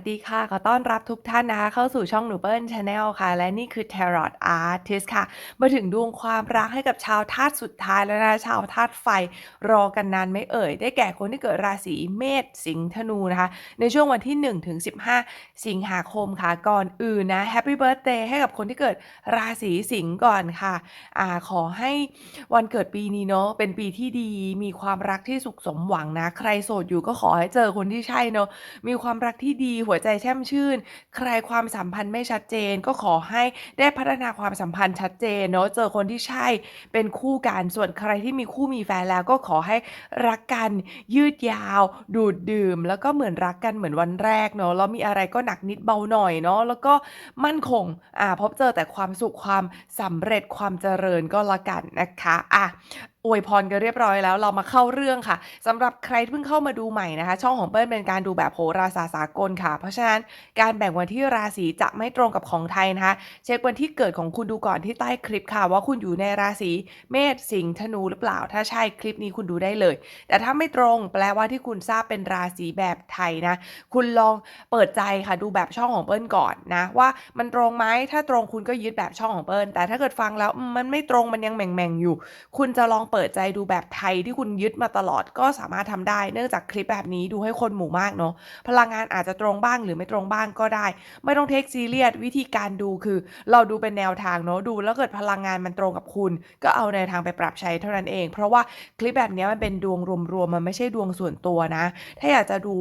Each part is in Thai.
สดีค่ะ ขอต้อนรับทุกท่านนะคะ เข้าสู่ช่องหนูเปิ้ลชาแนลค่ะ และนี่คือ Tarot Artist ค่ะ มาถึงดวงความรักให้กับชาวธาตุสุดท้ายแล้วนะชาวธาตุไฟรอกันนานไม่เอ่ย ได้แก่คนที่เกิดราศีเมษสิงห์ธนูนะคะ ในช่วงวันที่1ถึง15 สิงหาคมค่ะ ก่อนอื่นนะ Happy Birthday ให้กับคนที่เกิดราศีสิงห์ก่อนค่ะอ่าขอให้วันเกิดปีนี้เนาะเป็นปีที่ดีมีความรักที่สุขสมหวังนะ ใครโสดอยู่ก็ขอให้เจอคนที่ใช่เนาะมีความรักที่ดีหัวใจแช่มชื่น ใครความสัมพันธ์ไม่ชัดเจน ก็ขอให้ได้พัฒนาความสัมพันธ์ชัดเจนเนาะเจอคนที่ใช่เป็นคู่กันส่วนใครที่มีคู่มีแฟนแล้วก็ขอให้รักกันยืดยาว ดูดดื่ม แล้วก็เหมือนรักกันเหมือนวันแรกเนาะแล้วมีอะไรก็หนักนิดเบาหน่อยเนาะแล้วก็มั่นคงอ่าพบเจอแต่ความสุขความสำเร็จความเจริญก็ล้วกันนะคะอะ อวยพรกันเรียบร้อยแล้วเรามาเข้าเรื่องค่ะสำหรับใครเพิ่งเข้ามาดูใหม่นะคะ ช่องของเปิ้ลเป็นการดูแบบโหราศาสตร์สากลค่ะ เพราะฉะนั้นการแบ่งวันที่ราศีจะไม่ตรงกับของไทยนะคะ เช็ควันที่เกิดของคุณดูก่อนที่ใต้คลิปค่ะ ว่าคุณอยู่ในราศีเมษสิงห์ธนูหรือเปล่า ถ้าใช่คลิปนี้คุณดูได้เลย แต่ถ้าไม่ตรงแปลว่าที่คุณทราบเป็นราศีแบบไทยนะ คุณลองเปิดใจค่ะดูแบบช่องของเปิ้ลก่อนนะว่ามันตรงไหมถ้าตรงคุณก็ยึดแบบช่องของเปิ้ลแต่ถ้าเกิดฟังแล้วมมันไม่ตรงมันยังแหม่งๆอยู่ คุณจะลองเปิดใจดูแบบไทยที่คุณยึดมาตลอดก็สามารถทำได้ เนื่องจากคลิปแบบนี้ดูให้คนหมู่มากเนาะพลังงานอาจจะตรงบ้างหรือไม่ตรงบ้างก็ได้ ไม่ต้องเทคซีเรียสวิธีการดูคือ เราดูเป็นแนวทางเนาะดูแล้วเกิดพลังงานมันตรงกับคุณ ก็เอาแนวทางไปปรับใช้เท่านั้นเอง เพราะว่าคลิปแบบนี้มันเป็นดวงรวมๆมันไม่ใช่ดวงส่วนตัวนะ ถ้าอยากจะดู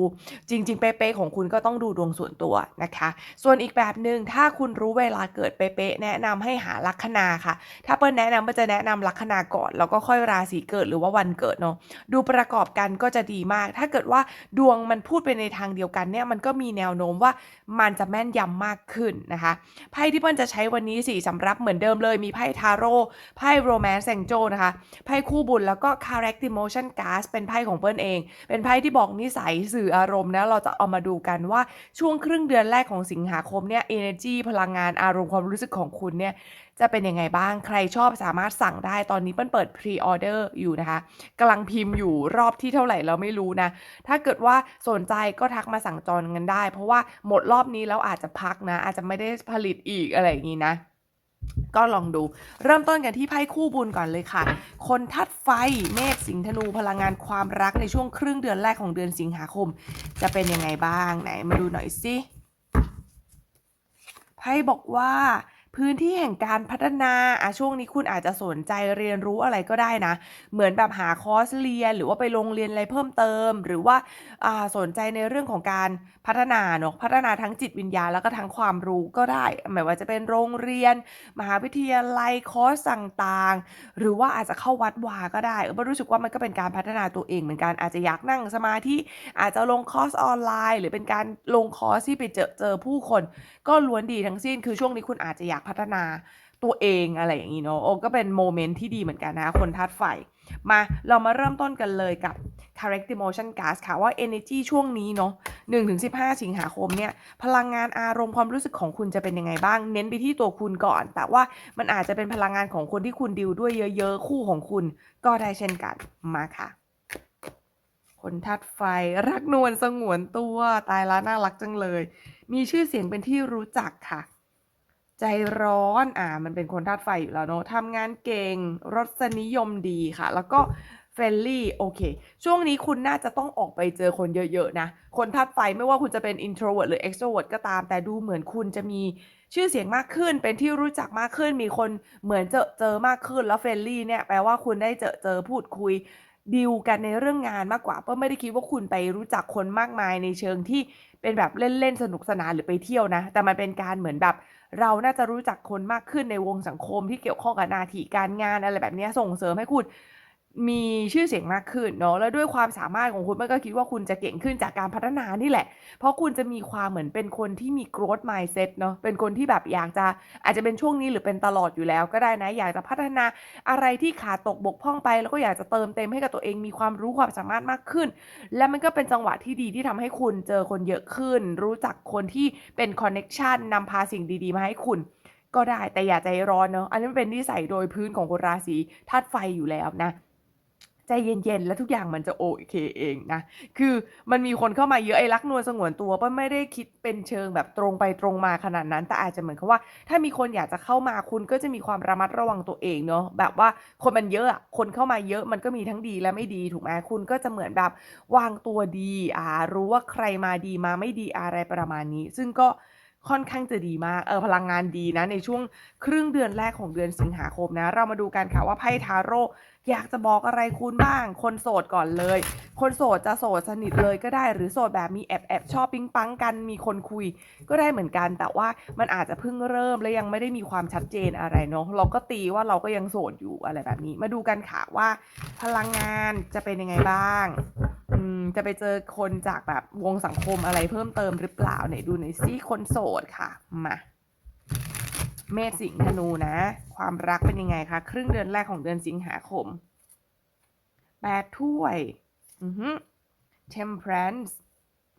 จริง ๆ เป๊ะๆของคุณก็ต้องดูดวงส่วนตัวนะคะ ส่วนอีกแบบหนึ่งถ้าคุณรู้เวลาเกิดเป๊ะๆแนะนำให้หาลัคนาค่ะ ถ้าเปิ้ลแนะนำเปิ้ลจะแนะนำลัคนาก่อนแล้วก็ค่อยราศีเกิดหรือว่าวันเกิดเนาะดูประกอบกันก็จะดีมาก ถ้าเกิดว่าดวงมันพูดไปในทางเดียวกันเนี่ยมันก็มีแนวโน้มว่ามันจะแม่นยำมากขึ้นนะคะไพ่ที่เปิ้ลจะใช้วันนี้สี่สำรับเหมือนเดิมเลยมีไพ่ทาโร่ไพ่โรแมนต์แซงโจนะคะไพ่คู่บุญแล้วก็ Correct Emotion Card เป็นไพ่ของเปิ้ลเอง เป็นไพ่ที่บอกนิสัยสื่ออารมณ์นะเราจะเอามาดูกันว่าช่วงครึ่งเดือนแรกของสิงหาคมเนี่ย energy พลังงานอารมณ์ความรู้สึกของคุณเนี่ย จะเป็นยังไงบ้างใครชอบสามารถสั่งได้ตอนนี้เปิ้ลเปิด pre order อยู่นะคะกำลังพิมพ์อยู่รอบที่เท่าไหร่เราไม่รู้นะ ถ้าเกิดว่าสนใจก็ทักมาสั่งจองกันได้ เพราะว่าหมดรอบนี้แล้วอาจจะพักนะ อาจจะไม่ได้ผลิตอีกอะไรอย่างนี้นะก็ลองดู เริ่มต้นกันที่ไพ่คู่บุญก่อนเลยค่ะ คนทัดไฟเมษสิงห์ธนูพลังงานความรักในช่วงครึ่งเดือนแรกของเดือนสิงหาคม จะเป็นยังไงบ้างไหนมาดูหน่อยสิไพ่บอกว่า พื้นที่แห่งการพัฒนาอะช่วงนี้คุณอาจจะสนใจเรียนรู้อะไรก็ได้นะ เหมือนแบบหาคอร์สเรียน หรือว่าไปโรงเรียนอะไรเพิ่มเติม หรือว่าอ่าสนใจในเรื่องของการพัฒนาเนาะพัฒนาทั้งจิตวิญญาณแล้วก็ทั้งความรู้ก็ได้ไม่ว่าจะเป็นโรงเรียน มหาวิทยาลัยคอร์สต่างๆ หรือว่าอาจจะเข้าวัดวาก็ได้เออรู้สึกว่ามันก็เป็นการพัฒนาตัวเองเหมือนกันอาจจะอยากนั่งสมาธิอาจจะลงคอร์สออนไลน์ หรือเป็นการลงคอร์สที่ไปเจอเจอผู้คน ก็ล้วนดีทั้งสิ้นคือช่วงนี้คุณอาจจะอยากพัฒนาตัวเองอะไรอย่างนี้เนาะโอ้ก็เป็นโมเมนต์ที่ดีเหมือนกันนะคนธาตุไฟ มาเรามาเริ่มต้นกันเลยกับ Correct Emotion Gas ค่ะว่า Energy ช่วงนี้เนาะ1-15 สิงหาคมเนี่ย พลังงานอารมณ์ความรู้สึกของคุณจะเป็นยังไงบ้าง เน้นไปที่ตัวคุณก่อน แต่ว่ามันอาจจะเป็นพลังงานของคนที่คุณดิวด้วยเยอะ ๆ คู่ของคุณก็ได้เช่นกันมาค่ะคนธาตุไฟรักนวลสงวนตัวตายละน่ารักจังเลย มีชื่อเสียงเป็นที่รู้จักค่ะ ใจร้อน อ่า มันเป็นคนธาตุไฟอยู่แล้วเนอะทำงานเก่ง รสนิยมดีค่ะ แล้วก็เฟรนลี่ โอเค ช่วงนี้คุณน่าจะต้องออกไปเจอคนเยอะๆนะ คนธาตุไฟไม่ว่าคุณจะเป็น introvert หรือ extrovert ก็ตาม แต่ดูเหมือนคุณจะมีชื่อเสียงมากขึ้น เป็นที่รู้จักมากขึ้น มีคนเหมือนเจอเจอมากขึ้น แล้วเฟรนลี่เนี่ย แปลว่าคุณได้เจอเจอพูดคุย ดีลกันในเรื่องงานมากกว่าเพราะไม่ได้คิดว่าคุณไปรู้จักคนมากมายในเชิงที่เป็นแบบเล่นๆสนุกสนานหรือไปเที่ยวนะ แต่มันเป็นการเหมือนแบบ เราน่าจะรู้จักคนมากขึ้นในวงสังคมที่เกี่ยวข้องกับนาทีการงานอะไรแบบนี้ส่งเสริมให้คุณ มีชื่อเสียงมากขึ้นเนาะแล้วด้วยความสามารถของคุณมันก็คิดว่าคุณจะเก่งขึ้นจากการพัฒนานี่แหละ เพราะคุณจะมีความเหมือนเป็นคนที่มี growth mindset เนาะเป็นคนที่แบบอยากจะอาจจะเป็นช่วงนี้หรือเป็นตลอดอยู่แล้ว ก็ได้นะอยากจะพัฒนาอะไรที่ขาดตกบกพร่องไป แล้วก็อยากจะเติมเต็มให้กับตัวเองมีความรู้ความสามารถมากขึ้น และมันก็เป็นจังหวะที่ดีที่ทำให้คุณเจอคนเยอะขึ้น รู้จักคนที่เป็นคอนเน็ชันนำพาสิ่งดีๆ มาให้คุณก็ได้แต่อย่าใจร้อนเนาะอันนี้เป็นนิสัยโดยพื้นของคนราศีธาตุไฟอยู่แล้วนะ ใจเย็นๆ แล้วทุกอย่างมันจะโอเคเองนะ คือมันมีคนเข้ามาเยอะไอ้รักนวลสงวนตัวเปิ้ลไม่ได้คิดเป็นเชิงแบบตรงไปตรงมาขนาดนั้น แต่อาจจะเหมือนกับว่า ถ้ามีคนอยากจะเข้ามาคุณก็จะมีความระมัดระวังตัวเองเนาะ แบบว่าคนมันเยอะอะ คนเข้ามาเยอะมันก็มีทั้งดีและไม่ดีถูกไหมคุณก็จะเหมือนแบบวางตัวดี อ่า รู้ว่าใครมาดีมาไม่ดีอะไรประมาณนี้ ซึ่งก็ค่อนข้างจะดีมาก เออพลังงานดีนะ ในช่วงครึ่งเดือนแรกของเดือนสิงหาคมนะ เรามาดูกันค่ะว่าไพ่ทาโร่อยากจะบอกอะไรคุณบ้าง คนโสดก่อนเลย คนโสดจะโสดสนิทเลยก็ได้ หรือโสดแบบมีแอบแอบชอบปิ๊งปังกัน มีคนคุยก็ได้เหมือนกัน แต่ว่ามันอาจจะเพิ่งเริ่มและยังไม่ได้มีความชัดเจนอะไรเนาะ เราก็ตีว่าเราก็ยังโสดอยู่อะไรแบบนี้ มาดูกันค่ะว่า พลังงานจะเป็นยังไงบ้าง อืม จะไปเจอคนจากแบบวงสังคมอะไรเพิ่มเติมหรือเปล่าไหนดูหน่อยซิคนโสดค่ะ มา เมษสิงห์ธนูนะ ความรักเป็นยังไงคะครึ่งเดือนแรกของเดือนสิงหาคมแปดถ้วยอือฮึ temperance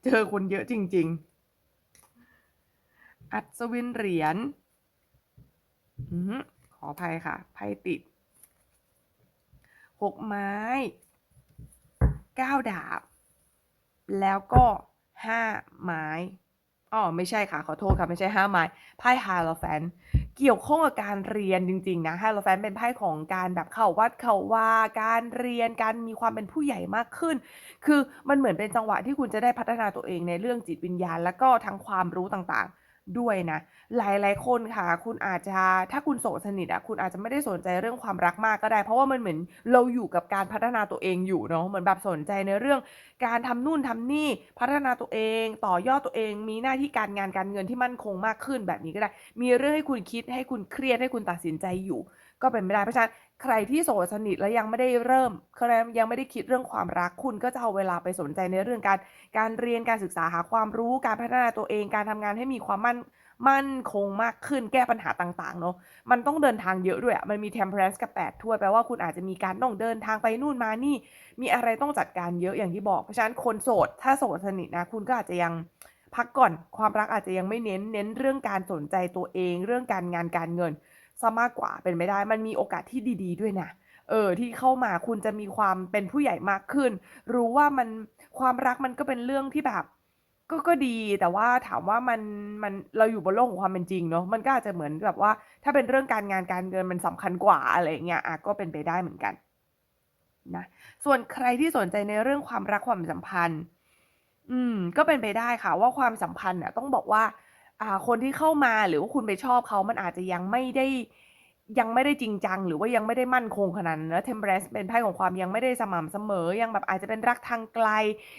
เจอคนเยอะจริง ๆ อัศวินเหรียญอือฮึขออภัยค่ะไพ่ติดหกไม้เก้าดาบ แล้วก็ห้าไม้อ้อไม่ใช่ค่ะ ขอโทษค่ะ ไม่ใช่ห้าไม้ไพ่ฮาโลแฟน เกี่ยวข้องกับการเรียนจริง ๆ นะฮโลแฟนเป็นไพ่ของการแบบเข้าวัดเข้าวาการเรียนการมีความเป็นผู้ใหญ่มากขึ้น คือมันเหมือนเป็นจังหวะที่คุณจะได้พัฒนาตัวเองในเรื่องจิตวิญญาณ แล้วก็ทั้งความรู้ต่างๆ ด้วยนะ หลายๆ คนค่ะ คุณอาจจะถ้าคุณโสดสนิทอะคุณอาจจะไม่ได้สนใจเรื่องความรักมากก็ได้ เพราะว่ามันเหมือนเราอยู่กับการพัฒนาตัวเองอยู่เนาะเหมือนแบบสนใจในเรื่อง การทำนู่นทำนี่พัฒนาตัวเอง ต่อยอดตัวเอง มีหน้าที่การงานการเงินที่มั่นคงมากขึ้นแบบนี้ก็ได้ มีเรื่องให้คุณคิดให้คุณเครียดให้คุณตัดสินใจอยู่ ก็เป็นไปได้เพราะฉะนั้น ใครที่โสดสนิทแล้วยังไม่ได้เริ่มเขาเรียกยังไม่ได้คิดเรื่องความรักคุณก็จะเอาเวลาไปสนใจในเรื่องการการเรียนการศึกษาหาความรู้การพัฒนาตัวเอง การทำงานให้มีความมั่นมั่นคงมากขึ้นแก้ปัญหาต่างๆเนาะมันต้องเดินทางเยอะด้วยอะมันมี temperance กับ 8 ถ้วยแปลว่าคุณอาจจะมีการต้องเดินทางไปนู่นมานี่ มีอะไรต้องจัดการเยอะอย่างที่บอกเพราะฉะนั้นคนโสดถ้าโสดสนิทนะคุณก็อาจจะยังพักก่อนความรักอาจจะยังไม่เน้นเน้นเรื่องการสนใจตัวเอง เรื่องการงานการเงิน เสียมากกว่าเป็นไปได้ มันมีโอกาสที่ดี ๆ ด้วยนะเออที่เข้ามาคุณจะมีความเป็นผู้ใหญ่มากขึ้น รู้ว่ามันความรักมันก็เป็นเรื่องที่แบบก็ก็ดีแต่ว่าถามว่ามันมันเราอยู่บนโลกของความเป็นจริงเนาะมันก็อาจจะเหมือนแบบว่า ถ้าเป็นเรื่องการงานการเงินมันสำคัญกว่าอะไรเงี้ยอาก็เป็นไปได้เหมือนกันนะส่วนใครที่สนใจในเรื่องความรักความสัมพันธ์ อืม ก็เป็นไปได้ค่ะ ว่าความสัมพันธ์น่ะต้องบอกว่า อ่า คนที่เข้ามาหรือว่าคุณไปชอบเขา มันอาจจะยังไม่ได้ ยังไม่ได้จริงจัง หรือว่ายังไม่ได้มั่นคงขนาดนั้นแล้ว temperance เป็นไพ่ของความยังไม่ได้สม่ำเสมอ ยังแบบอาจจะเป็นรักทางไกล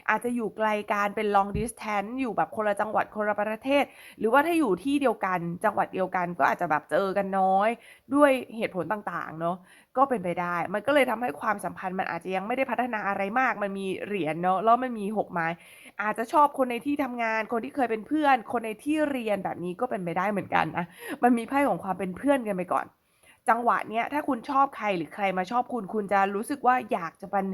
อาจจะอยู่ไกลกันเป็น long distance อยู่แบบคนละจังหวัดคนละประเทศ หรือว่าถ้าอยู่ที่เดียวกันจังหวัดเดียวกันก็อาจจะแบบเจอกันน้อย ด้วยเหตุผลต่างๆเนาะก็เป็นไปได้ มันก็เลยทำให้ความสัมพันธ์มันอาจจะยังไม่ได้พัฒนาอะไรมาก มันมีเหรียญเนาะแล้วมันมี6ไม้อาจจะชอบคนในที่ทำงาน คนที่เคยเป็นเพื่อน คนในที่เรียนแบบนี้ก็เป็นไปได้เหมือนกันนะมันมีไพ่ของความเป็นเพื่อนกันไปก่อน จังหวะเนี้ยถ้าคุณชอบใครหรือใครมาชอบคุณคุณจะรู้สึกว่าอยากจะเป็น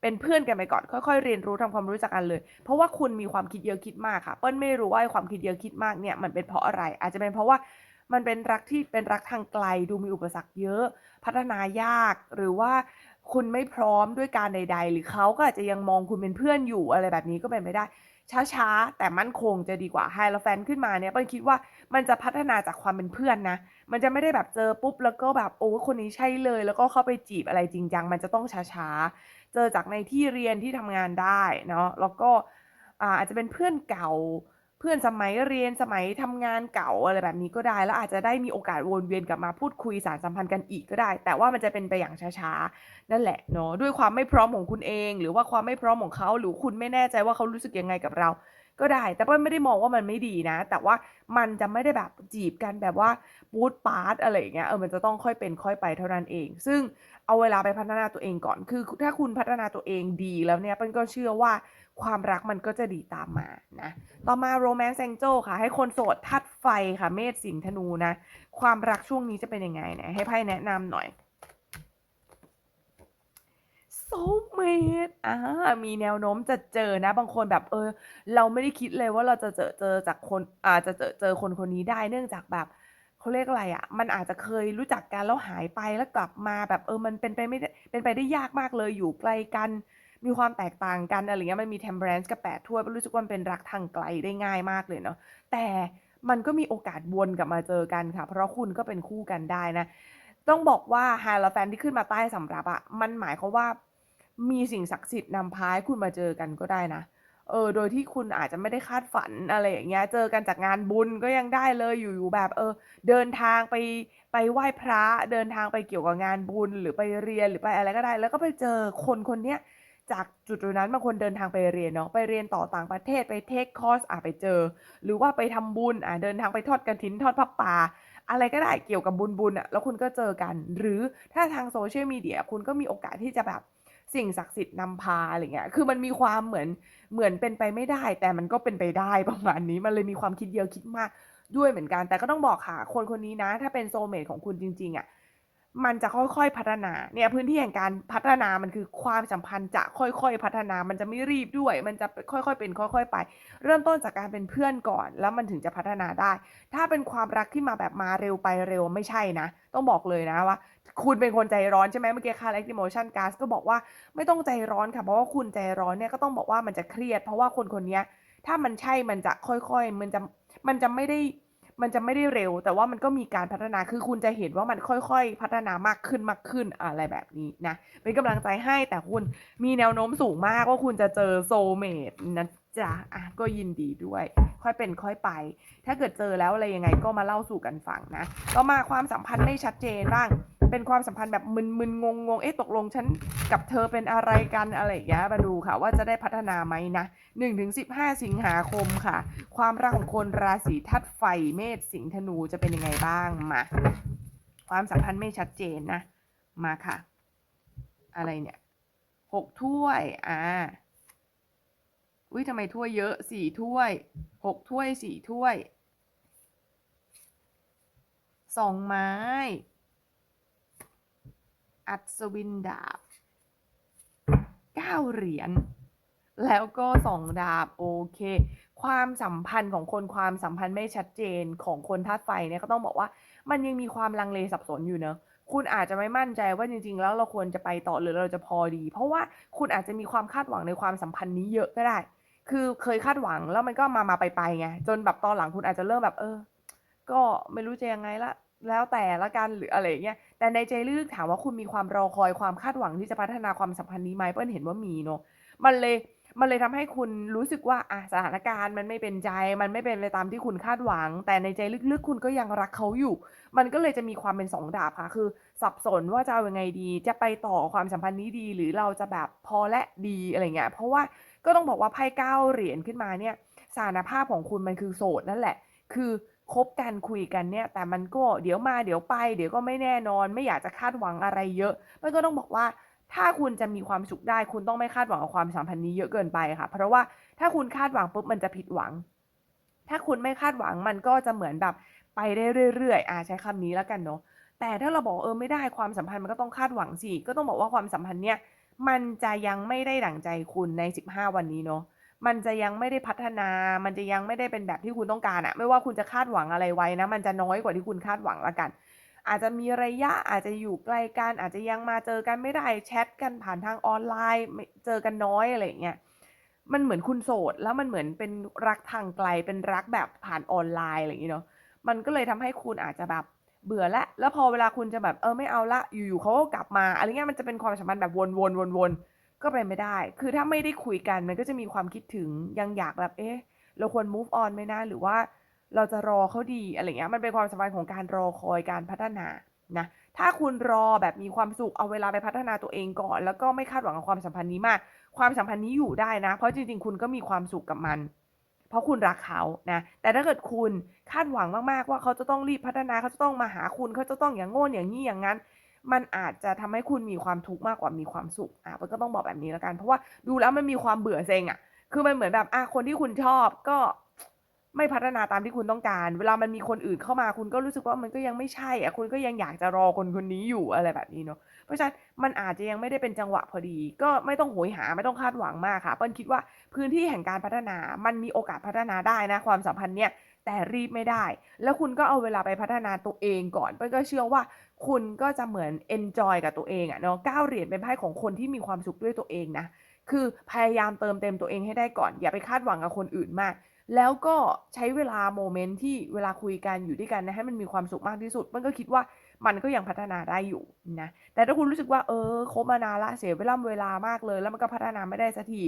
เป็นเพื่อนกันไปก่อนค่อยๆ เรียนรู้ทำความรู้จักกันเลย เพราะว่าคุณมีความคิดเยอะคิดมากค่ะเปิ้ลไม่รู้ว่าความคิดเยอะคิดมากเนี่ยมันเป็นเพราะอะไร อาจจะเป็นเพราะว่ามันเป็นรักที่เป็นรักทางไกลดูมีอุปสรรคเยอะ พัฒนายากหรือว่าคุณไม่พร้อมด้วยการใด ๆ หรือเขาก็อาจจะยังมองคุณเป็นเพื่อนอยู่อะไรแบบนี้ก็เป็นไปได้ ช้าๆ แต่มั่นคงจะดีกว่า Hierophant ขึ้นมาเนี่ยเปิ้ลคิดว่ามันจะพัฒนาจากความเป็นเพื่อนนะ มันจะไม่ได้แบบเจอปุ๊บแล้วก็แบบโอ้คนนี้ใช่เลย แล้วก็เข้าไปจีบอะไรจริงจังมันจะต้องช้าๆ เจอจากในที่เรียนที่ทำงานได้เนาะแล้วก็อาจจะเป็นเพื่อนเก่า เพื่อนสมัยเรียนสมัยทำงานเก่าอะไรแบบนี้ก็ได้ แล้วอาจจะได้มีโอกาสวนเวียนกลับมาพูดคุยสารสัมพันธ์กันอีกก็ได้ แต่ว่ามันจะเป็นไปอย่างช้าๆนั่นแหละเนาะด้วยความไม่พร้อมของคุณเอง หรือว่าความไม่พร้อมของเขาหรือคุณไม่แน่ใจว่าเขารู้สึกยังไงกับเรา ก็ได้ แต่เปิ้ลไม่ได้มองว่ามันไม่ดีนะ แต่ว่ามันจะไม่ได้แบบจีบกันแบบว่าปู๊ดป๊าดอะไรอย่างเงี้ยเออมันจะต้องค่อยเป็นค่อยไปเท่านั้นเอง ซึ่งเอาเวลาไปพัฒนาตัวเองก่อน คือถ้าคุณพัฒนาตัวเองดีแล้วเนี่ยเปิ้ลก็เชื่อว่าความรักมันก็จะดีตามมานะ ต่อมา Romance Angel ค่ะ ให้คนโสดธาตุไฟค่ะ เมษสิงห์ธนูนะ ความรักช่วงนี้จะเป็นยังไงไหนให้ไพ่แนะนำหน่อย Soulmate อามีแนวโน้มจะเจอนะ บางคนแบบเออ เราไม่ได้คิดเลยว่าเราจะเจอเจอจากคนอ่าจะเจอเจอคนคนนี้ได้เนื่องจากแบบเขาเรียกอะไรอะมันอาจจะเคยรู้จักกันแล้วหายไปแล้วกลับมาแบบเออ มันเป็นไปไม่ได้เป็นไปได้ยากมากเลยอยู่ไกลกัน มีความแตกต่างกันอะไรเงี้ย มันมี Temperance กับ8ถ้วรู้สึกว่ามันเป็นรักทางไกลได้ง่ายมากเลยเนาะ แต่มันก็มีโอกาสวนกลับมาเจอกันค่ะ เพราะคุณก็เป็นคู่กันได้นะ ต้องบอกว่า Hierophant ที่ขึ้นมาใต้สำรับอะมันหมายความว่า มีสิ่งศักดิ์สิทธิ์นำพาให้คุณมาเจอกันก็ได้นะ เออ โดยที่คุณอาจจะไม่ได้คาดฝันอะไรอย่างเงี้ย เจอกันจากงานบุญก็ยังได้เลยอยู่ๆแบบ เออ เดินทางไปไปไหว้พระเดินทางไปเกี่ยวกับงานบุญหรือไปเรียนหรือไปอะไรก็ได้ แล้วก็ไปเจอคนคนเนี้ยจากจุดนั้นบางคนเดินทางไปเรียนเนาะไปเรียนต่อต่างประเทศไปเทกคอร์สอ่าไปเจอ หรือว่าไปทำบุญอ่าเดินทางไปทอดกฐินทอดผ้าป่า อะไรก็ได้เกี่ยวกับบุญๆอะแล้วคุณก็เจอกัน หรือถ้าทาง Social Media คุณก็มีโอกาสที่จะแบบ สิ่งศักดิ์สิทธิ์นำพาอะไรเงี้ย คือมันมีความเหมือนเหมือนเป็นไปไม่ได้ แต่มันก็เป็นไปได้ประมาณนี้ มันเลยมีความคิดเยอะคิดมากด้วยเหมือนกัน แต่ก็ต้องบอกค่ะ คนคนนี้นะ ถ้าเป็นโซเมตของคุณจริง ๆอะ มันจะค่อยๆพัฒนาเนี่ยพื้นที่แห่งการพัฒนามันคือความสัมพันธ์จะค่อยๆพัฒนา มันจะไม่รีบด้วย มันจะค่อยๆเป็นค่อย ๆ ไป เริ่มต้นจากการเป็นเพื่อนก่อน แล้วมันถึงจะพัฒนาได้ ถ้าเป็นความรักที่มาแบบมาเร็วไปเร็วไม่ใช่นะ ต้องบอกเลยนะว่า คุณเป็นคนใจร้อนใช่ไหมเมื่อกี้ Correct Emotion Cast ก็บอกว่าไม่ต้องใจร้อนค่ะเพราะว่าคุณใจร้อนเนี่ยก็ต้องบอกว่ามันจะเครียด เพราะว่าคนคนนี้ถ้ามันใช่มันจะค่อยๆ มันจะมันจะไม่ได้ มันจะไม่ได้เร็ว แต่ว่ามันก็มีการพัฒนาคือคุณจะเห็นว่ามันค่อยๆ พัฒนามากขึ้นมากขึ้นอะไรแบบนี้นะเป็นกำลังใจให้แต่คุณมีแนวโน้มสูงมากว่าคุณจะเจอโซเมดนะจ๊ะอะก็ยินดีด้วย ค่อยเป็นค่อยไป ถ้าเกิดเจอแล้วอะไรยังไงก็มาเล่าสู่กันฟังนะต่อมาความสัมพันธ์ไม่ชัดเจนบ้าง เป็นความสัมพันธ์แบบมึนๆงงๆเอ๊ะตกลงฉันกับเธอเป็นอะไรกันอะไรอย่างเงี้ยมาดูค่ะว่าจะได้พัฒนาไหมนะ1-15สิงหาคมค่ะ ความรักของคนราศีธาตุไฟเมษสิงห์ธนูจะเป็นยังไงบ้างมาความสัมพันธ์ไม่ชัดเจนนะ มาค่ะ อะไรเนี่ย6ถ้วยอ่าอุ๊ยทำไมถ้วยเยอะ4ถ้วย6ถ้วย4ถ้วย2ไม้ อัศวินดาบ9เหรียญแล้วก็2ดาบโอเค ความสัมพันธ์ของคนความสัมพันธ์ไม่ชัดเจนของคนธาตุไฟเนี่ยก็ต้องบอกว่า มันยังมีความลังเลสับสนอยู่เนาะคุณอาจจะไม่มั่นใจว่าจริง ๆ แล้วเราควรจะไปต่อหรือเราจะพอดี เพราะว่าคุณอาจจะมีความคาดหวังในความสัมพันธ์นี้เยอะก็ได้ คือเคยคาดหวังแล้วมันก็มาๆไปๆไงจนแบบตอนหลังคุณอาจจะเริ่มแบบเออ ก็ไม่รู้จะยังไงล้วแล้วแต่ล้วกันหรืออะไรเงี้ย แต่ในใจลึกถามว่าคุณมีความรอคอยความคาดหวังที่จะพัฒนาความสัมพันธ์นี้ไหมเปิ้ลเห็นว่ามีเนาะมันเลยมันเลยทำให้คุณรู้สึกว่าอะสถานการณ์มันไม่เป็นใจ มันไม่เป็นไปตามที่คุณคาดหวัง แต่ในใจลึกๆ คุณก็ยังรักเขาอยู่ มันก็เลยจะมีความเป็น2ดาบค่ะ คือ สับสนว่าจะเอายังไงดี จะไปต่อความสัมพันธ์นี้ดี หรือเราจะแบบพอแล้วดีอะไรเงี้ย เพราะว่าก็ต้องบอกว่าไพ่9เหรียญขึ้นมาเนี่ยสถานภาพของคุณมันคือโสดนั่นแหละ คือ คบกันคุยกันเนี่ย แต่มันก็เดี๋ยวมาเดี๋ยวไป เดี๋ยวก็ไม่แน่นอน ไม่อยากจะคาดหวังอะไรเยอะมันก็ต้องบอกว่าถ้าคุณจะมีความสุขได้ คุณต้องไม่คาดหวังกับความสัมพันธ์นี้เยอะเกินไปค่ะ เพราะว่าถ้าคุณคาดหวังปุ๊บมันจะผิดหวัง ถ้าคุณไม่คาดหวังมันก็จะเหมือนแบบไปได้เรื่อยๆอ่าใช้คำนี้แล้วกันเนาะแต่ถ้าเราบอกเออไม่ได้ความสัมพันธ์มันก็ต้องคาดหวังสิก็ต้องบอกว่าความสัมพันธ์เนี่ยมันจะยังไม่ได้ดั่งใจคุณใน 15 วันนี้เนาะ มันจะยังไม่ได้พัฒนา มันจะยังไม่ได้เป็นแบบที่คุณต้องการอะไม่ว่าคุณจะคาดหวังอะไรไว้นะ มันจะน้อยกว่าที่คุณคาดหวังล้วกัน อาจจะมีระยะอาจจะอยู่ไกลกันอาจจะยังมาเจอกันไม่ได้แชตกันผ่านทางออนไลน์เจอกันน้อยอะไรอย่างเงี้ยมันเหมือนคุณโสดแล้วมันเหมือนเป็นรักทางไกลเป็นรักแบบผ่านออนไลน์อะไรอย่างงี้เนาะมันก็เลยทำให้คุณอาจจะแบบเบื่อล้วแล้วพอเวลาคุณจะแบบเออไม่เอาล้วอยู่ๆเขาก็กลับมาอะไรเงี้ยมันจะเป็นความสัมพันธ์แบบวนๆๆๆ ก็เป็นไม่ได้ คือถ้าไม่ได้คุยกันมันก็จะมีความคิดถึงยังอยากแบบเอ๊ะเราควร move on ไหมนะหรือว่าเราจะรอเขาดีอะไรเงี้ยมันเป็นความสัมพันธ์ของการรอคอยการพัฒนานะถ้าคุณรอแบบมีความสุขเอาเวลาไปพัฒนาตัวเองก่อน แล้วก็ไม่คาดหวังกับความสัมพันธ์นี้มาก ความสัมพันธ์นี้อยู่ได้นะ เพราะจริง ๆ คุณก็มีความสุขกับมัน เพราะคุณรักเขานะ แต่ถ้าเกิดคุณคาดหวังมากๆว่าเขาจะต้องรีบพัฒนาเขาจะต้องมาหาคุณเขาจะต้องอย่างโน่นอย่างงี้อย่างงั้น มันอาจจะทำให้คุณมีความทุกข์มากกว่ามีความสุขอาเปิ้ลก็ต้องบอกแบบนี้แล้วกัน เพราะว่าดูแล้วมันมีความเบื่อเซ็งอะคือมันเหมือนแบบอาคนที่คุณชอบก็ไม่พัฒนาตามที่คุณต้องการ เวลามันมีคนอื่นเข้ามาคุณก็รู้สึกว่ามันก็ยังไม่ใช่อะคุณก็ยังอยากจะรอคนคนนี้อยู่อะไรแบบนี้เนาะ เพราะฉะนั้นมันอาจจะยังไม่ได้เป็นจังหวะพอดี ก็ไม่ต้องโหยหาไม่ต้องคาดหวังมากค่ะเปิ้ลคิดว่าพื้นที่แห่งการพัฒนา มันมีโอกาสพัฒนาได้นะความสัมพันธ์เนี่ยแต่รีบไม่ได้ แล้วคุณก็เอาเวลาไปพัฒนาตัวเองก่อน เป้ยก็เชื่อว่า คุณก็จะเหมือนเอนจอยกับตัวเองอะเนาะ9เหรียญเป็นไพ่ของคนที่มีความสุขด้วยตัวเองนะ คือพยายามเติมเต็มตัวเองให้ได้ก่อน อย่าไปคาดหวังกับคนอื่นมาก แล้วก็ใช้เวลาโมเมนต์ที่เวลาคุยกันอยู่ด้วยกันนะให้มันมีความสุขมากที่สุด มันก็คิดว่ามันก็ยังพัฒนาได้อยู่นะ แต่ถ้าคุณรู้สึกว่าเออคบมานานละเสียเวลาเวลามากเลย แล้วมันก็พัฒนาไม่ได้สักที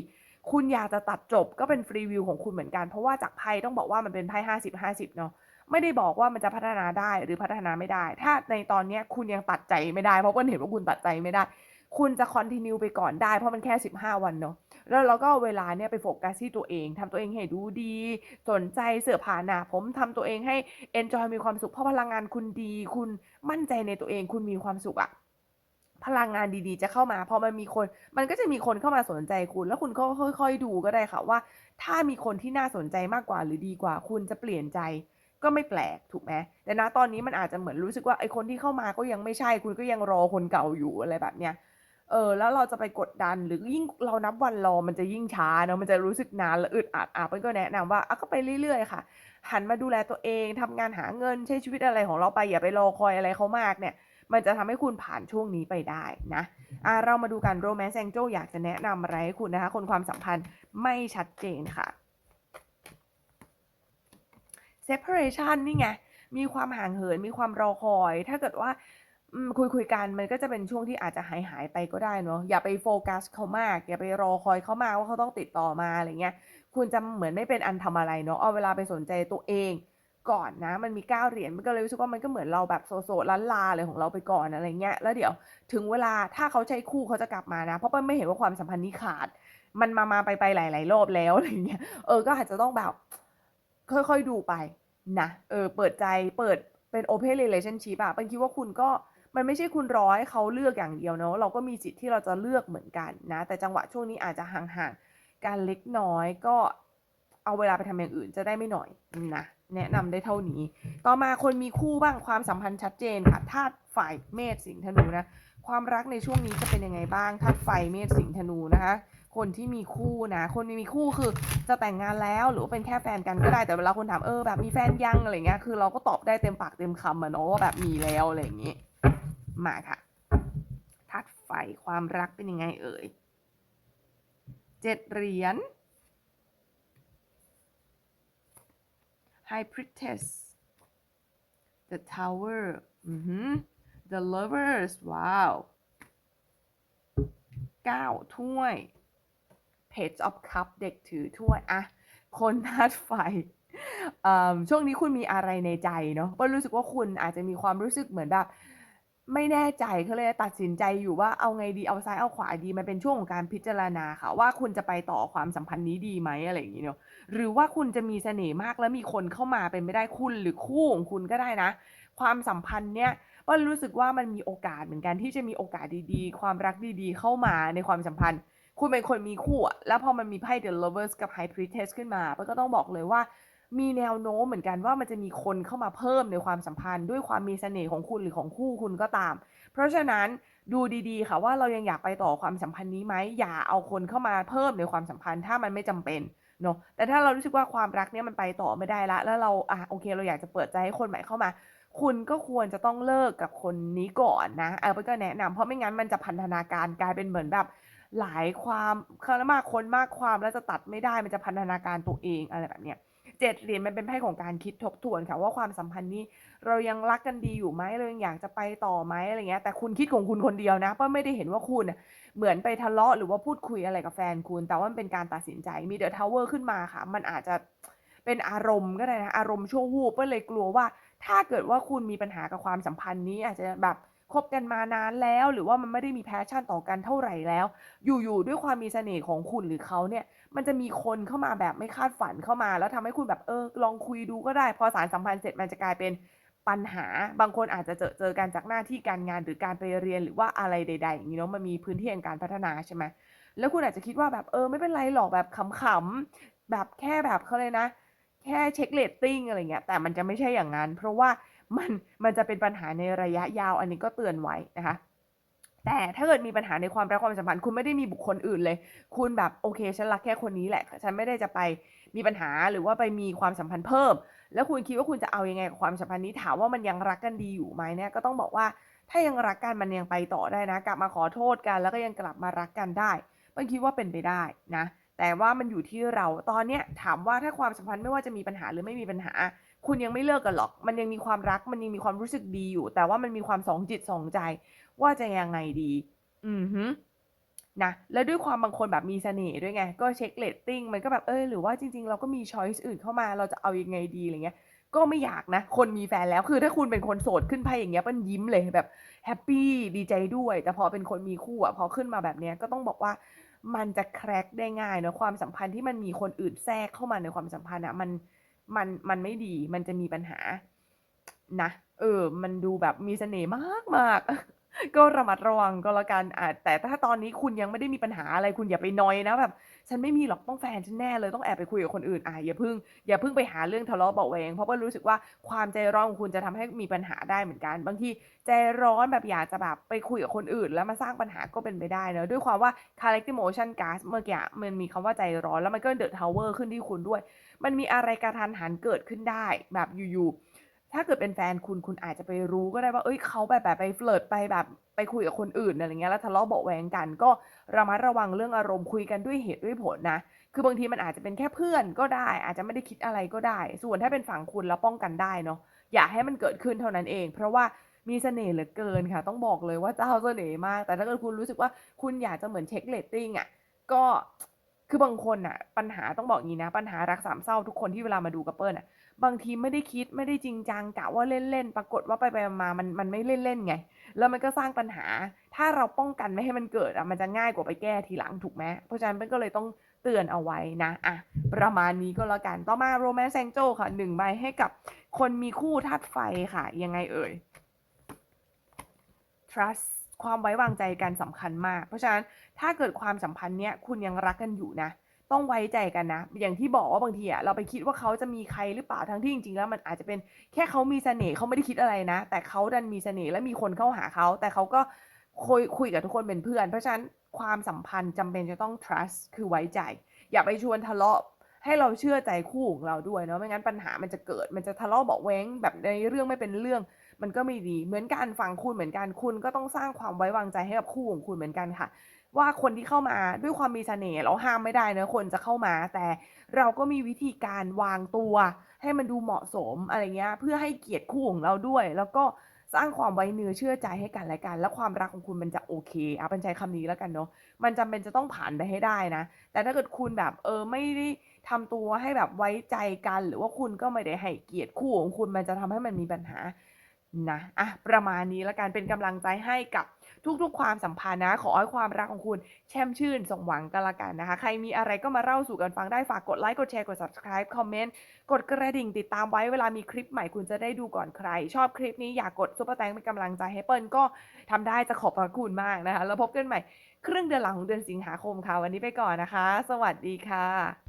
คุณอยากจะตัดจบก็เป็นฟรีวิวของคุณเหมือนกัน เพราะว่าจากไพ่ต้องบอกว่ามันเป็นไพ่ห้าสิบห้าสิบเนาะ ไม่ได้บอกว่ามันจะพัฒนาได้หรือพัฒนาไม่ได้ ถ้าในตอนนี้คุณยังตัดใจไม่ได้ เพราะว่าเห็นว่าคุณตัดใจไม่ได้ คุณจะคอนติเนียไปก่อนได้ เพราะมันแค่ 15 วันเนาะ แล้วเราก็เวลาเนี่ยไปโฟกัสที่ตัวเองทำตัวเองให้ดูดี สนใจเสื้อผ้าหนาผมทำตัวเองให้เอนจอยมีความสุข เพราะพลังงานคุณดี คุณมั่นใจในตัวเอง คุณมีความสุขอะพลังงานดีๆ จะเข้ามาพอมันมีคน มันก็จะมีคนเข้ามาสนใจคุณ แล้วคุณก็ค่อย ๆ ดูก็ได้ค่ะว่า ถ้ามีคนที่น่าสนใจมากกว่าหรือดีกว่า คุณจะเปลี่ยนใจ ก็ไม่แปลกถูกไหมแต่ณตอนนี้มันอาจจะเหมือนรู้สึกว่าไอ้คนที่เข้ามาก็ยังไม่ใช่ คุณก็ยังรอคนเก่าอยู่อะไรแบบเนี้ยเออแล้วเราจะไปกดดันหรือยิ่งเรานับวันรอมันจะยิ่งช้าเนาะมันจะรู้สึกนานและอึดอัดอะเปิ้ลก็แนะนำว่าอะก็ไปเรื่อยๆค่ะ หันมาดูแลตัวเองทำงานหาเงินใช้ชีวิตอะไรของเราไปอย่าไปรอคอยอะไรเขามากเนี่ย มันจะทำให้คุณผ่านช่วงนี้ไปได้นะอะเรามาดูกัน Romance Angel อยากจะแนะนำอะไรให้คุณนะคะ คนความสัมพันธ์ไม่ชัดเจนค่ะ separation นี่ไง มีความห่างเหิน มีความรอคอย ถ้าเกิดว่าคุยคุยกันมันก็จะเป็นช่วงที่อาจจะหายหายไปก็ได้เนาะอย่าไปโฟกัสเขามาก อย่าไปรอคอยเขามากว่าเขาต้องติดต่อมาอะไรเงี้ยคุณจะเหมือนไม่เป็นอันทำอะไรเนาะเอาเวลาไปสนใจตัวเองก่อนนะ มันมีเก้าเหรียญมันก็เลยรู้สึกว่ามันก็เหมือนเราแบบโซโซล้านลาเลยของเราไปก่อนอะไรเงี้ยแล้วเดี๋ยวถึงเวลาถ้าเขาใช้คู่เขาจะกลับมานะ เพราะเปิ้ลไม่เห็นว่าความสัมพันธ์นี้ขาด มันมามาไปไปหลาย ๆ รอบแล้วอะไรเงี้ยเออก็อาจจะต้องแบบ ค่อยๆดูไปนะเออเปิดใจเปิดเป็น open relationship อะเป็นคิดว่าคุณก็มันไม่ใช่คุณร้อให้เขาเลือกอย่างเดียวเนาะเราก็มีสิทธิ์ที่เราจะเลือกเหมือนกันนะ แต่จังหวะช่วงนี้อาจจะห่างๆการเล็กน้อยก็เอาเวลาไปทำอย่างอื่นจะได้ไม่หน่อยนะแนะนำได้เท่านี้ ต่อมาคนมีคู่บ้างความสัมพันธ์ชัดเจนค่ะธาตุฝ่ายเมษสิงห์ธนูนะ ความรักในช่วงนี้จะเป็นยังไงบ้างธาตุไฟเมษสิงห์ธนูนะคะ คนที่มีคู่นะ คนที่มีคู่คือจะแต่งงานแล้วหรือว่าเป็นแค่แฟนกันก็ได้แต่เวลาคนถามเออแบบมีแฟนยังอะไรเงี้ยคือเราก็ตอบได้เต็มปากเต็มคำอะเนาะว่าแบบมีแล้วอะไรอย่างงี้มาค่ะธาตุไฟความรักเป็นยังไงเอ่ยเจ็ดเหรียญ High Priestess The Tower อือหือ The Lovers ว้าวเก้าถ้วย Page of Cup เด็กถือถ้วยอะคนธาตุไฟเอิ่มช่วงนี้คุณมีอะไรในใจเนาะก็รู้สึกว่าคุณอาจจะมีความรู้สึกเหมือนแบบไม่แน่ใจเขาเลยตัดสินใจอยู่ว่าเอาไงดีเอาซ้ายเอาขวาดีมันเป็นช่วงของการพิจารณาค่ะ ว่าคุณจะไปต่อความสัมพันธ์นี้ดีไหมอะไรอย่างนี้เนาะหรือว่าคุณจะมีเสน่ห์มากแล้วมีคนเข้ามาเป็นไม่ได้คุณหรือคู่ของคุณก็ได้นะ ความสัมพันธ์เนี้ยว่ารู้สึกว่ามันมีโอกาสเหมือนกันที่จะมีโอกาสดีๆ ความรักดีๆ เข้ามาในความสัมพันธ์ คุณเป็นคนมีคู่อะแล้วพอมันมีไพ่ The Lovers กับ High Priestess ขึ้นมามันก็ต้องบอกเลยว่า มีแนวโน้มเหมือนกันว่ามันจะมีคนเข้ามาเพิ่มในความสัมพันธ์ด้วยความมีเสน่ห์ของคุณหรือของคู่คุณก็ตาม เพราะฉะนั้นดูดีๆ ค่ะว่าเรายังอยากไปต่อความสัมพันธ์นี้ไหมอย่าเอาคนเข้ามาเพิ่มในความสัมพันธ์ถ้ามันไม่จำเป็นเนาะแต่ถ้าเรารู้สึกว่าความรักเนี้ยมันไปต่อไม่ได้ละ แล้วเราอะโอเค เราอยากจะเปิดใจให้คนใหม่เข้ามา คุณก็ควรจะต้องเลิกกับคนนี้ก่อนนะเออเปิ้ลก็แนะนำเพราะไม่งั้นมันจะพันธนาการกลายเป็นเหมือนแบบ หลายความคารมากคนมากความแล้วจะตัดไม่ได้มันจะพันธนาการตัวเองอะไรแบบเนี้ยเจ็ดเหรียญมันเป็นไพ่ของการคิดทบทวนค่ะว่าความสัมพันธ์นี้เรายังรักกันดีอยู่ไหมเรายังอยากจะไปต่อไหมอะไรเงี้ยแต่คุณคิดของคุณคนเดียวนะเพราะไม่ได้เห็นว่าคุณน่ะเหมือนไปทะเลาะหรือว่าพูดคุยอะไรกับแฟนคุณ แต่ว่ามันเป็นการตัดสินใจมีเดอะทาวเวอร์ขึ้นมาค่ะ มันอาจจะเป็นอารมณ์ก็ได้นะอารมณ์ชั่ววูบก็เลยกลัวว่า ถ้าเกิดว่าคุณมีปัญหากับความสัมพันธ์นี้อาจจะแบบ คบกันมานานแล้ว หรือว่ามันไม่ได้มีแพชชั่นต่อกันเท่าไหร่แล้ว อยู่ๆด้วยความมีเสน่ห์ของคุณหรือเขาเนี่ยมันจะมีคนเข้ามาแบบไม่คาดฝันเข้ามา แล้วทำให้คุณแบบเออลองคุยดูก็ได้ พอสารสัมพันธ์เสร็จมันจะกลายเป็นปัญหาบางคนอาจจะเจอเจอกันจากหน้าที่การงานหรือการไปเรียนหรือว่าอะไรใด ๆ อย่างนี้เนาะมันมีพื้นที่แห่งการพัฒนาใช่ไหมแล้วคุณอาจจะคิดว่าแบบเออไม่เป็นไรหรอกแบบขำๆแบบแค่แบบเขาเลยนะ แค่เช็คเรตติ้งอะไรเงี้ยแต่มันจะไม่ใช่อย่างนั้น เพราะว่า มันมันจะเป็นปัญหาในระยะยาวอันนี้ก็เตือนไว้นะคะแต่ถ้าเกิดมีปัญหาในความรักความสัมพันธ์คุณไม่ได้มีบุคคลอื่นเลย คุณแบบโอเคฉันรักแค่คนนี้แหละ ฉันไม่ได้จะไปมีปัญหาหรือว่าไปมีความสัมพันธ์เพิ่ม แล้วคุณคิดว่าคุณจะเอายังไงกับความสัมพันธ์นี้ถามว่ามันยังรักกันดีอยู่ไหมเนี่ยก็ต้องบอกว่าถ้ายังรักกันมันยังไปต่อได้นะ กลับมาขอโทษกัน แล้วก็ยังกลับมารักกันได้มันคิดว่าเป็นไปได้นะ แต่ว่ามันอยู่ที่เราตอนเนี้ยถามว่าถ้าความสัมพันธ์ไม่ว่าจะมีปัญหาหรือไม่มีปัญหา คุณยังไม่เลิกกันหรอก มันยังมีความรัก มันยังมีความรู้สึกดีอยู่ แต่ว่ามันมีความสองจิตสองใจ ว่าจะยังไงดี อือฮึนะ แล้วด้วยความบางคนแบบมีเสน่ห์ด้วยไง ก็เช็คเรตติ้ง มันก็แบบ เออหรือว่าจริง ๆ เราก็มีช้อยส์อื่นเข้ามา เราจะเอายังไงดีอะไรเงี้ย ก็ไม่อยากนะ คนมีแฟนแล้ว คือถ้าคุณเป็นคนโสดขึ้นไพ่อย่างเงี้ยเป็นยิ้มเลยแบบแฮปปี้ดีใจด้วย แต่พอเป็นคนมีคู่อะพอขึ้นมาแบบเนี้ยก็ต้องบอกว่ามันจะแครกได้ง่ายเนอะความสัมพันธ์ที่มันมีคนอื่นแทรกเข้ามาในความสัมพันธ์อะมัน มันมันไม่ดีมันจะมีปัญหานะเออ มันดูแบบมีเสน่ห์มากมากก็ระมัดระวังก็แล้วกันอ่าแต่ถ้าตอนนี้คุณยังไม่ได้มีปัญหาอะไรคุณอย่าไปนอยนะแบบ ฉันไม่มีหรอกต้องแฟนฉันแน่เลยต้องแอบไปคุยกับคนอื่นอะอย่าพึ่งอย่าพึ่งไปหาเรื่องทะเลาะเบาแวงเพราะว่ารู้สึกว่าความใจร้อนของคุณจะทำให้มีปัญหาได้เหมือนกัน บางทีใจร้อนแบบอยากจะแบบไปคุยกับคนอื่น แล้วมาสร้างปัญหาก็เป็นไปได้เนอะด้วยความว่า collective motion gas เมื่อกี้มันมีคำว่าใจร้อนแล้วมันก็เดอะทาวเวอร์ขึ้นที่คุณด้วย มันมีอะไรกระทันหันเกิดขึ้นได้แบบอยู่ๆถ้าเกิดเป็นแฟนคุณคุณอาจจะไปรู้ก็ได้ว่า เอ้ยเขาแบบแบบไปเฟลิร์ตไปแบบไปคุยกับคนอื่นอะไรเงี้ยแล้วทะเลาะเบาแวงกันก็ระมัดระวังเรื่องอารมณ์คุยกันด้วยเหตุด้วยผลนะคือบางทีมันอาจจะเป็นแค่เพื่อนก็ได้ อาจจะไม่ได้คิดอะไรก็ได้ ส่วนถ้าเป็นฝั่งคุณแล้วป้องกันได้เนาะอย่าให้มันเกิดขึ้นเท่านั้นเอง เพราะว่ามีเสน่ห์เหลือเกินค่ะ ต้องบอกเลยว่าเจ้าเสน่ห์มาก แต่ถ้าเกิดคุณรู้สึกว่าคุณอยากจะเหมือนเช็คเรตติ้งอะก็ คือบางคนอะปัญหาต้องบอกงี้นะ ปัญหารักสามเศร้าทุกคนที่เวลามาดูกับเปิ้ลอะบางทีไม่ได้คิดไม่ได้จริงจังกะว่าเล่นๆปรากฏว่าไปไปมามันมันไม่เล่นๆไง แล้วมันก็สร้างปัญหา ถ้าเราป้องกันไม่ให้มันเกิดอะมันจะง่ายกว่าไปแก้ทีหลังถูกไหมเพราะฉะนั้นเปิ้ลก็เลยต้องเตือนเอาไว้นะอะประมาณนี้ก็แล้วกันต่อมา Romance Angel ค่ะหนึ่งใบให้กับคนมีคู่ธาตุไฟค่ะ ยังไงเอ่ย trust ความไว้วางใจกันสำคัญมาก เพราะฉะนั้นถ้าเกิดความสัมพันธ์เนี้ยคุณยังรักกันอยู่นะ ต้องไว้ใจกันนะ อย่างที่บอกว่าบางทีอะเราไปคิดว่าเขาจะมีใครหรือเปล่าทั้งที่จริงๆแล้วมันอาจจะเป็นแค่เขามีเสน่ห์เขาไม่ได้คิดอะไรนะ แต่เขาดันมีเสน่ห์และมีคนเข้าหาเขา แต่เขาก็คุยคุยกับทุกคนเป็นเพื่อน เพราะฉะนั้นความสัมพันธ์จำเป็นจะต้อง trust คือไว้ใจ อย่าไปชวนทะเลาะให้เราเชื่อใจคู่ของเราด้วยเนาะไม่งั้นปัญหามันจะเกิด มันจะทะเลาะเบาแว้งแบบในเรื่องไม่เป็นเรื่อง มันก็ไม่ดีเหมือนกันฝั่งคุณเหมือนกันคุณก็ต้องสร้างความไว้วางใจให้กับคู่ของคุณเหมือนกันค่ะ ว่าคนที่เข้ามาด้วยความมีเสน่ห์เราห้ามไม่ได้นะคนจะเข้ามา แต่เราก็มีวิธีการวางตัว ให้มันดูเหมาะสมอะไรเงี้ยเพื่อให้เกียรติคู่ของเราด้วย แล้วก็สร้างความไว้เนื้อเชื่อใจให้กันและกัน แล้วความรักของคุณมันจะโอเคอะเป็นใช้คำนี้แล้วกันเนาะมันจำเป็นจะต้องผ่านไปให้ได้นะ แต่ถ้าเกิดคุณแบบเออไม่ได้ทำตัวให้แบบไว้ใจกัน หรือว่าคุณก็ไม่ได้ให้เกียรติคู่ของคุณมันจะทำให้มันมีปัญหา นะอะประมาณนี้แล้วกันเป็นกำลังใจให้กับทุกๆ ความสัมพันธ์นะ ขอให้ความรักของคุณ แช่มชื่นสมหวังกันละกันนะคะ ใครมีอะไรก็มาเล่าสู่กันฟังได้ฝากกดไลค์กดแชร์กด subscribe คอมเมนต์กดกระดิ่งติดตามไว้เวลามีคลิปใหม่คุณจะได้ดูก่อนใคร ชอบคลิปนี้อยากกดซุปเปอร์แตงเป็นกำลังใจให้เปิลก็ทำได้จะขอบพระคุณมากนะคะ แล้วพบกันใหม่ ครึ่งเดือนหลังของเดือนสิงหาคมค่ะ วันนี้ไปก่อนนะคะ สวัสดีค่ะ